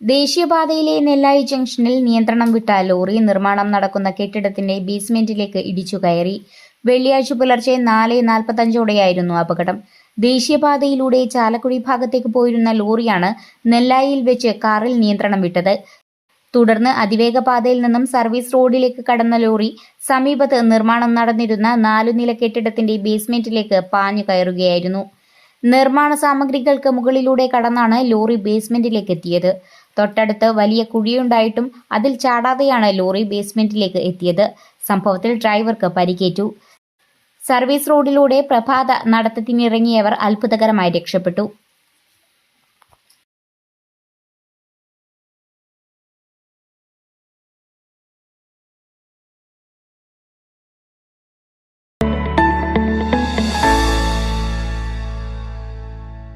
ദേശീയപാതയിലെ നെല്ലായി ജംഗ്ഷനിൽ നിയന്ത്രണം വിട്ട ലോറി നിർമ്മാണം നടക്കുന്ന കെട്ടിടത്തിന്റെ ബേസ്മെന്റിലേക്ക് ഇടിച്ചു കയറി. വെള്ളിയാഴ്ച പുലർച്ചെ നാല് നാൽപ്പത്തഞ്ചോടെയായിരുന്നു അപകടം. ദേശീയപാതയിലൂടെ ചാലക്കുടി ഭാഗത്തേക്ക് പോയിരുന്ന ലോറിയാണ് നെല്ലായിൽ വെച്ച് കാറിൽ നിയന്ത്രണം വിട്ടത്. തുടർന്ന് അതിവേഗ പാതയിൽ നിന്നും സർവീസ് റോഡിലേക്ക് കടന്ന ലോറി സമീപത്ത് നിർമ്മാണം നടന്നിരുന്ന നാലുനില കെട്ടിടത്തിന്റെ ബേസ്മെന്റിലേക്ക് പാഞ്ഞു കയറുകയായിരുന്നു. നിർമ്മാണ സാമഗ്രികൾക്ക് മുകളിലൂടെ കടന്നാണ് ലോറി ബേസ്മെന്റിലേക്ക് എത്തിയത്. തൊട്ടടുത്ത് വലിയ കുഴിയുണ്ടായിട്ടും അതിൽ ചാടാതെയാണ് ലോറി ബേസ്മെന്റിലേക്ക് എത്തിയത്. സംഭവത്തിൽ ഡ്രൈവർക്ക് പരിക്കേറ്റു. സർവീസ് റോഡിലൂടെ പ്രഭാത നടത്തത്തിനിറങ്ങിയവർ അത്ഭുതകരമായി രക്ഷപ്പെട്ടു.